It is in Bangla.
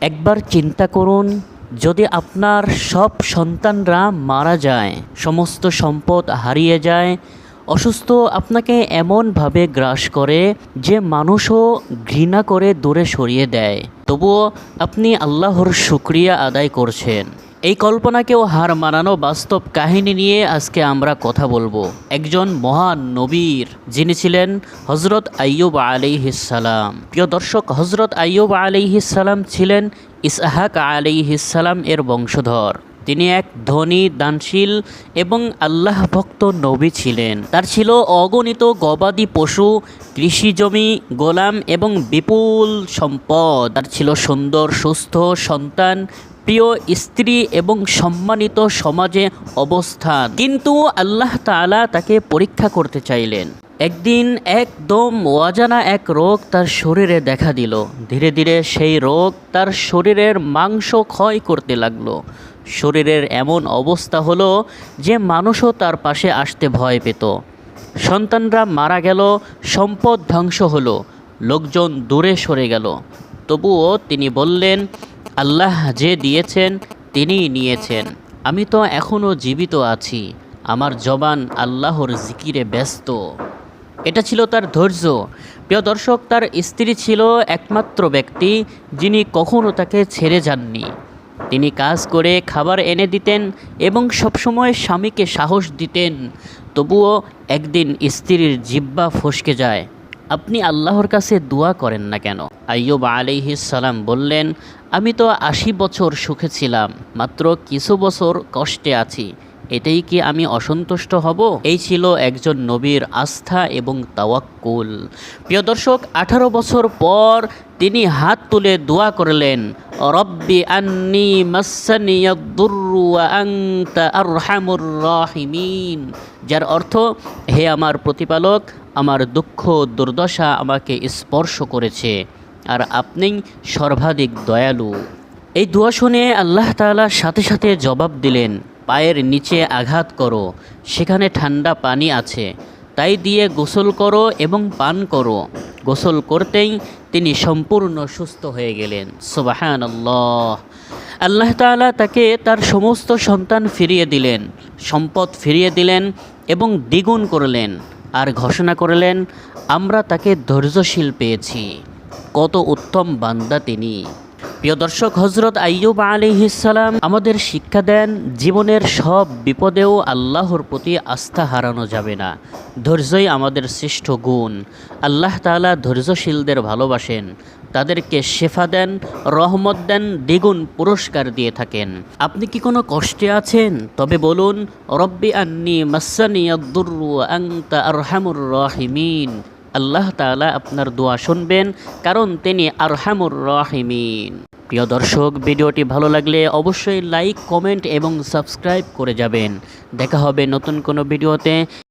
একবার চিন্তা করুন, যদি আপনার সব সন্তানরা মারা যায়, সমস্ত সম্পদ হারিয়ে যায়, অসুস্থ আপনাকে এমনভাবে গ্রাস করে যে মানুষও ঘৃণা করে দূরে সরিয়ে দেয়। তবুও আপনি আল্লাহর শুক্রিয়া আদায় করছেন। এই কল্পনাকেও হার মানানো বাস্তব কাহিনী নিয়ে আজকে আমরা কথা বলব। একজন মহান নবীর, যিনি ছিলেন হজরত আইয়ুব আলাইহিসালাম প্রিয় দর্শক হজরত আইয়ুব আলাইহিসালাম ছিলেন ইসহাক আলাইহিসালাম এর বংশধর। তিনি এক ধনী, দানশীল এবং আল্লাহ ভক্ত নবী ছিলেন। তার ছিল অগণিত গবাদি পশু, কৃষি জমি, গোলাম এবং বিপুল সম্পদ। তার ছিল সুন্দর, সুস্থ সন্তান প্রিয় স্ত্রী এবং সম্মানিত সমাজে অবস্থান। কিন্তু আল্লাহ তাআলা তাকে পরীক্ষা করতে চাইলেন। একদিন একদম অজানা এক রোগ তার শরীরে দেখা দিল। ধীরে ধীরে সেই রোগ তার শরীরের মাংস ক্ষয় করতে লাগল। শরীরের এমন অবস্থা হলো যে মানুষও তার পাশে আসতে ভয় পেত। সন্তানরা মারা গেল, সম্পদ ধ্বংস হলো, লোকজন দূরে সরে গেল। তবুও তিনি বললেন আল্লাহ যে দিয়েছেন, তিনিই নিয়েছেন। আমি তো এখনও জীবিত আছি। আমার জবান আল্লাহর জিকিরে ব্যস্ত। এটা ছিল তার ধৈর্য। প্রিয় দর্শক, তার স্ত্রী ছিল একমাত্র ব্যক্তি যিনি কখনও তাকে ছেড়ে যাননি। তিনি কাজ করে খাবার এনে দিতেন এবং সবসময় স্বামীকে সাহস দিতেন। তবুও একদিন স্ত্রীর জিব্বা ফসকে যায়। আপনি আল্লাহর কাছে দোয়া করেন না কেন? আইয়ুব সালাম বললেন, আমি তো আশি বছর সুখে ছিলাম, মাত্র কিছু বছর কষ্টে আছি। এটাই কি আমি অসন্তুষ্ট হব? এই ছিল একজন নবীর আস্থা এবং তাওয়াক্কুল। প্রিয় দর্শক, আঠারো বছর পর তিনি হাত তুলে দোয়া করলেন রব্বি আন্নি আরহামুর রাহিমিন। যার অর্থ, হে আমার প্রতিপালক, আমার দুঃখ দুর্দশা আমাকে স্পর্শ করেছে, আর আপনি সর্বাধিক দয়ালু। এই দোয়া শুনে আল্লাহ তাআলা সাথে সাথে জবাব দিলেন, পায়ের নিচে আঘাত করো, সেখানে ঠান্ডা পানি আছে, তাই দিয়ে গোসল করো এবং পান করো। গোসল করতেই তিনি সম্পূর্ণ সুস্থ হয়ে গেলেন। সুবাহান আল্লাহ আল্লাহ তালা তাকে তার সমস্ত সন্তান ফিরিয়ে দিলেন, সম্পদ ফিরিয়ে দিলেন এবং দ্বিগুণ করলেন আর ঘোষণা করলেন, আমরা তাকে ধৈর্যশীল পেয়েছি। কত উত্তম বান্দা তিনি। প্রিয় দর্শক হজরত আইয়ুব আলিহিসাল্লাম আমাদের শিক্ষা দেন, জীবনের সব বিপদেও আল্লাহর প্রতি আস্থা হারানো যাবে না। ধৈর্যই আমাদের শ্রেষ্ঠ গুণ। আল্লাহ তাআলা ধৈর্যশীলদের ভালোবাসেন, তাদেরকে শেফা দেন, রহমত দেন, দ্বিগুণ পুরস্কার দিয়ে থাকেন। আপনি কি কোনো কষ্টে আছেন? তবে বলুন, রব্বি আন্নি আংতা আরহামুর রাহিমিন। আল্লাহ তাআলা আপনার দোয়া শুনবেন, কারণ তিনি আরহামুর রাহিমিন। প্রিয় দর্শক, ভিডিওটি ভালো লাগলে অবশ্যই লাইক, কমেন্ট এবং সাবস্ক্রাইব করে যাবেন। দেখা হবে নতুন কোনো ভিডিওতে।